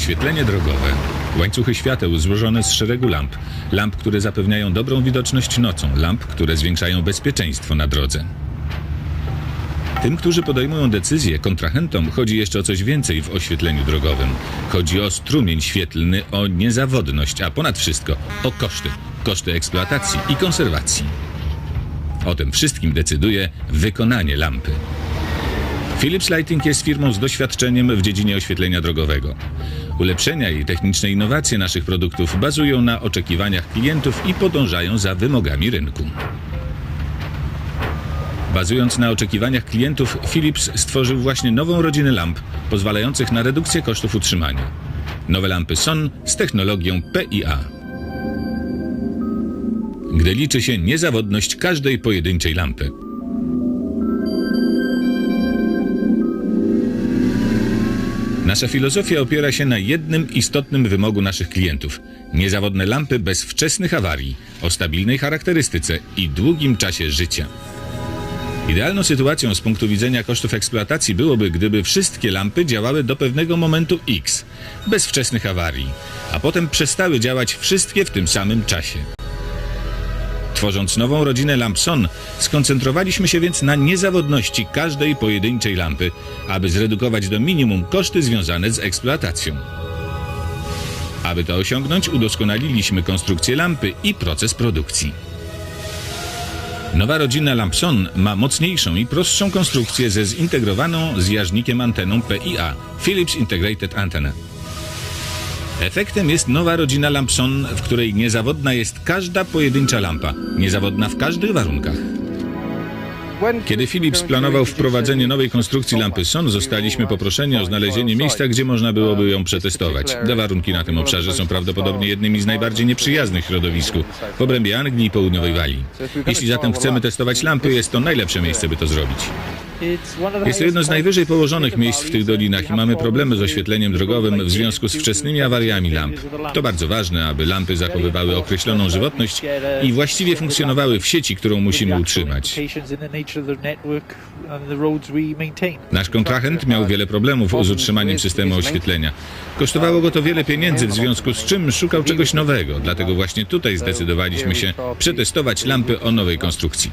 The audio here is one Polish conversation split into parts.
Oświetlenie drogowe. Łańcuchy świateł złożone z szeregu lamp. Lamp, które zapewniają dobrą widoczność nocą. Lamp, które zwiększają bezpieczeństwo na drodze. Tym, którzy podejmują decyzje, kontrahentom, chodzi jeszcze o coś więcej w oświetleniu drogowym. Chodzi o strumień świetlny, o niezawodność, a ponad wszystko o koszty. Koszty eksploatacji i konserwacji. O tym wszystkim decyduje wykonanie lampy. Philips Lighting jest firmą z doświadczeniem w dziedzinie oświetlenia drogowego. Ulepszenia i techniczne innowacje naszych produktów bazują na oczekiwaniach klientów i podążają za wymogami rynku. Bazując na oczekiwaniach klientów, Philips stworzył właśnie nową rodzinę lamp, pozwalających na redukcję kosztów utrzymania. Nowe lampy SON z technologią PIA. Gdy liczy się niezawodność każdej pojedynczej lampy. Nasza filozofia opiera się na jednym istotnym wymogu naszych klientów: niezawodne lampy bez wczesnych awarii, o stabilnej charakterystyce i długim czasie życia. Idealną sytuacją z punktu widzenia kosztów eksploatacji byłoby, gdyby wszystkie lampy działały do pewnego momentu X, bez wczesnych awarii, a potem przestały działać wszystkie w tym samym czasie. Tworząc nową rodzinę lamp SON, skoncentrowaliśmy się więc na niezawodności każdej pojedynczej lampy, aby zredukować do minimum koszty związane z eksploatacją. Aby to osiągnąć, udoskonaliliśmy konstrukcję lampy i proces produkcji. Nowa rodzina Lampson ma mocniejszą i prostszą konstrukcję ze zintegrowaną z jarznikiem anteną PIA Philips Integrated Antenna. Efektem jest nowa rodzina Lampson, w której niezawodna jest każda pojedyncza lampa, niezawodna w każdych warunkach. Kiedy Philips planował wprowadzenie nowej konstrukcji lampy SON, zostaliśmy poproszeni o znalezienie miejsca, gdzie można byłoby ją przetestować. Te warunki na tym obszarze są prawdopodobnie jednymi z najbardziej nieprzyjaznych środowisku w obrębie Anglii i Południowej Walii. Jeśli zatem chcemy testować lampy, jest to najlepsze miejsce, by to zrobić. Jest to jedno z najwyżej położonych miejsc w tych dolinach i mamy problemy z oświetleniem drogowym w związku z wczesnymi awariami lamp. To bardzo ważne, aby lampy zachowywały określoną żywotność i właściwie funkcjonowały w sieci, którą musimy utrzymać. Nasz kontrahent miał wiele problemów z utrzymaniem systemu oświetlenia. Kosztowało go to wiele pieniędzy, w związku z czym szukał czegoś nowego. Dlatego właśnie tutaj zdecydowaliśmy się przetestować lampy o nowej konstrukcji.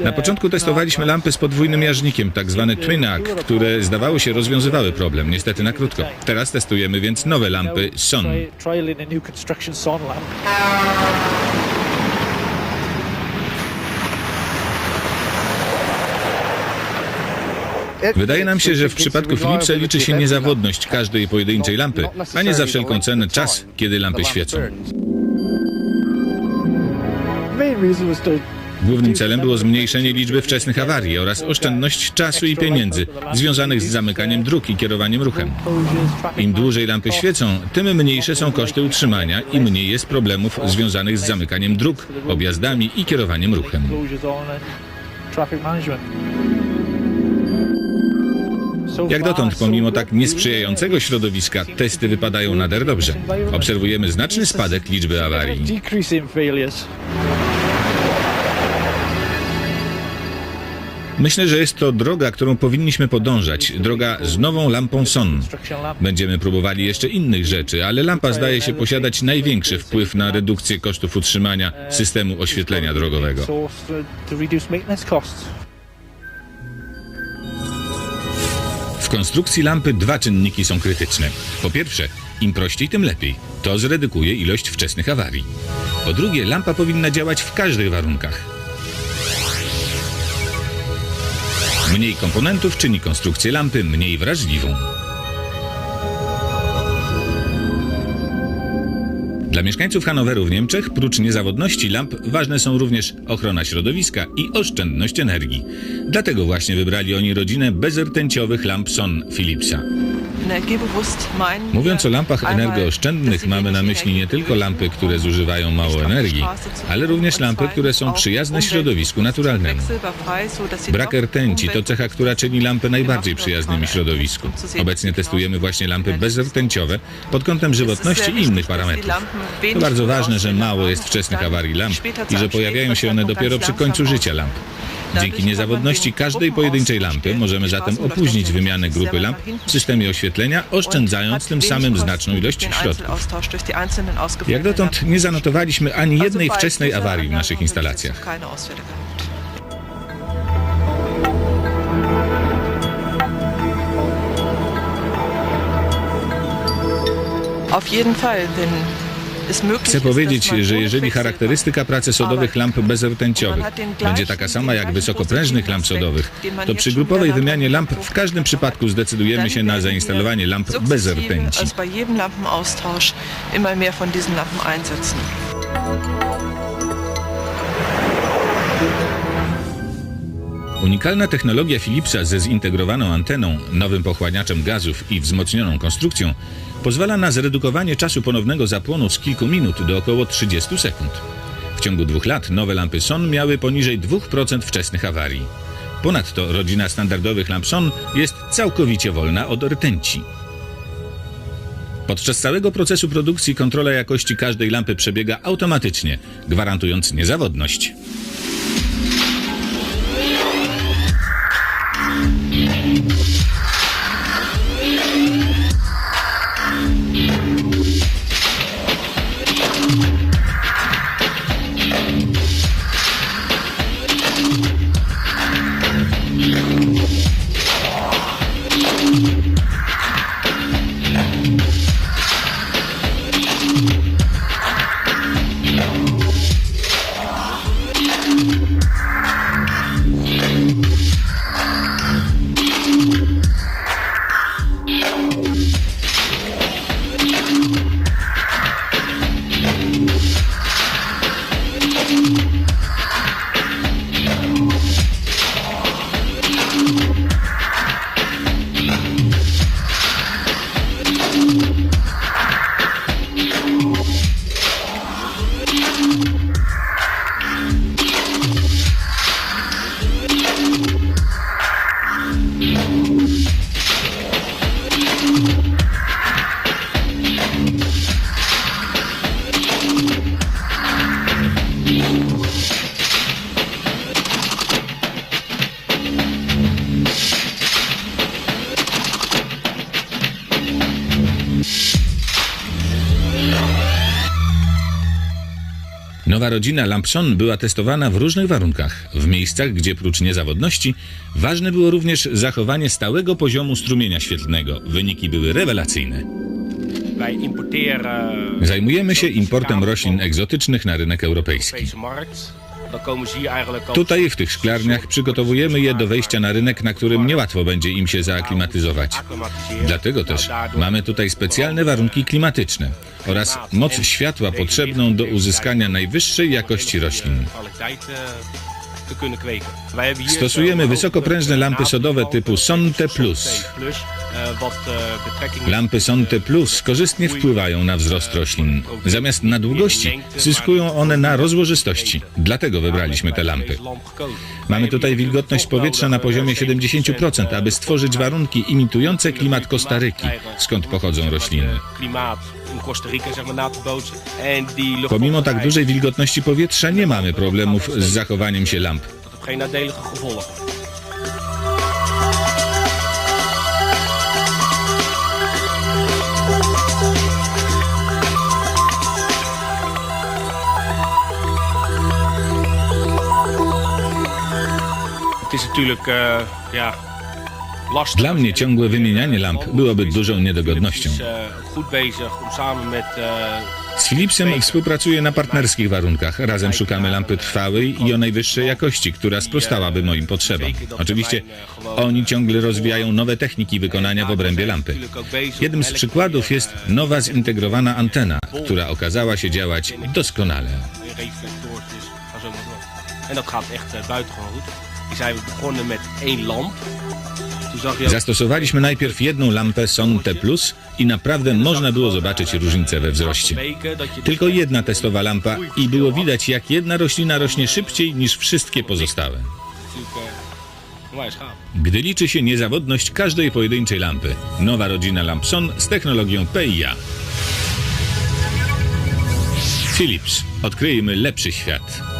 Na początku testowaliśmy lampy z podwójnym jarznikiem, tak zwane Twin Arc, które zdawało się rozwiązywały problem, niestety na krótko. Teraz testujemy więc nowe lampy SON. Wydaje nam się, że w przypadku Philipsa liczy się niezawodność każdej pojedynczej lampy, a nie za wszelką cenę czas, kiedy lampy świecą. Głównym celem było zmniejszenie liczby wczesnych awarii oraz oszczędność czasu i pieniędzy związanych z zamykaniem dróg i kierowaniem ruchem. Im dłużej lampy świecą, tym mniejsze są koszty utrzymania i mniej jest problemów związanych z zamykaniem dróg, objazdami i kierowaniem ruchem. Jak dotąd, pomimo tak niesprzyjającego środowiska, testy wypadają nader dobrze. Obserwujemy znaczny spadek liczby awarii. Myślę, że jest to droga, którą powinniśmy podążać. Droga z nową lampą SON. Będziemy próbowali jeszcze innych rzeczy, ale lampa zdaje się posiadać największy wpływ na redukcję kosztów utrzymania systemu oświetlenia drogowego. W konstrukcji lampy dwa czynniki są krytyczne. Po pierwsze, im prościej, tym lepiej. To zredukuje ilość wczesnych awarii. Po drugie, lampa powinna działać w każdych warunkach. Mniej komponentów czyni konstrukcję lampy mniej wrażliwą. Dla mieszkańców Hanoweru w Niemczech, prócz niezawodności lamp, ważne są również ochrona środowiska i oszczędność energii. Dlatego właśnie wybrali oni rodzinę bezrtęciowych lamp SON Philipsa. Mówiąc o lampach energooszczędnych, mamy na myśli nie tylko lampy, które zużywają mało energii, ale również lampy, które są przyjazne środowisku naturalnemu. Brak rtęci to cecha, która czyni lampy najbardziej przyjaznymi środowisku. Obecnie testujemy właśnie lampy bezrtęciowe pod kątem żywotności i innych parametrów. To bardzo ważne, że mało jest wczesnych awarii lamp i że pojawiają się one dopiero przy końcu życia lamp. Dzięki niezawodności każdej pojedynczej lampy możemy zatem opóźnić wymianę grupy lamp w systemie oświetlenia, oszczędzając tym samym znaczną ilość środków. Jak dotąd nie zanotowaliśmy ani jednej wczesnej awarii w naszych instalacjach. Chcę powiedzieć, że jeżeli charakterystyka pracy sodowych lamp bezrtęciowych będzie taka sama jak wysokoprężnych lamp sodowych, to przy grupowej wymianie lamp w każdym przypadku zdecydujemy się na zainstalowanie lamp bez rtęci. als bei Unikalna technologia Philipsa ze zintegrowaną anteną, nowym pochłaniaczem gazów i wzmocnioną konstrukcją pozwala na zredukowanie czasu ponownego zapłonu z kilku minut do około 30 sekund. W ciągu dwóch lat nowe lampy SON miały poniżej 2% wczesnych awarii. Ponadto rodzina standardowych lamp SON jest całkowicie wolna od rtęci. Podczas całego procesu produkcji kontrola jakości każdej lampy przebiega automatycznie, gwarantując niezawodność. Nowa rodzina Lampson była testowana w różnych warunkach, w miejscach, gdzie prócz niezawodności ważne było również zachowanie stałego poziomu strumienia świetlnego. Wyniki były rewelacyjne. Zajmujemy się importem roślin egzotycznych na rynek europejski. Tutaj w tych szklarniach przygotowujemy je do wejścia na rynek, na którym niełatwo będzie im się zaaklimatyzować. Dlatego też mamy tutaj specjalne warunki klimatyczne oraz moc światła potrzebną do uzyskania najwyższej jakości roślin. Eh, te kunnen kweken. Wij hebben hier Stosujemy wysokoprężne eh, lampy sodowe typu Sonte Plus. Eh, eh, Lampy Sonte Plus korzystnie wpływają na wzrost roślin. Zamiast na długości zyskują one na rozłożystości. Dlatego wybraliśmy te lampy. Mamy tutaj wilgotność powietrza na poziomie 70%, aby stworzyć warunki imitujące klimat Kostaryki, skąd pochodzą rośliny. Pomimo tak dużej wilgotności powietrza nie mamy problemów z zachowaniem się lamp. Heeft geen nadelige gevolgen. Het is natuurlijk eh, ja, lastig. Dla mnie ciągłe wymienianie lamp byłoby dużą niedogodnością. is eh, goed bezig om samen met eh, Z Philipsem współpracuję na partnerskich warunkach. Razem szukamy lampy trwałej i o najwyższej jakości, która sprostałaby moim potrzebom. Oczywiście oni ciągle rozwijają nowe techniki wykonania w obrębie lampy. Jednym z przykładów jest nowa zintegrowana antena, która okazała się działać doskonale. En dat gaat echt eh, buitengewoon goed. Die zijn we begonnen met één lamp. Zastosowaliśmy najpierw jedną lampę Sonte Plus i naprawdę można było zobaczyć różnicę we wzroście. Tylko jedna testowa lampa i było widać, jak jedna roślina rośnie szybciej niż wszystkie pozostałe. Gdy liczy się niezawodność każdej pojedynczej lampy. Nowa rodzina Lampson z technologią PIA. Philips. Odkryjmy lepszy świat.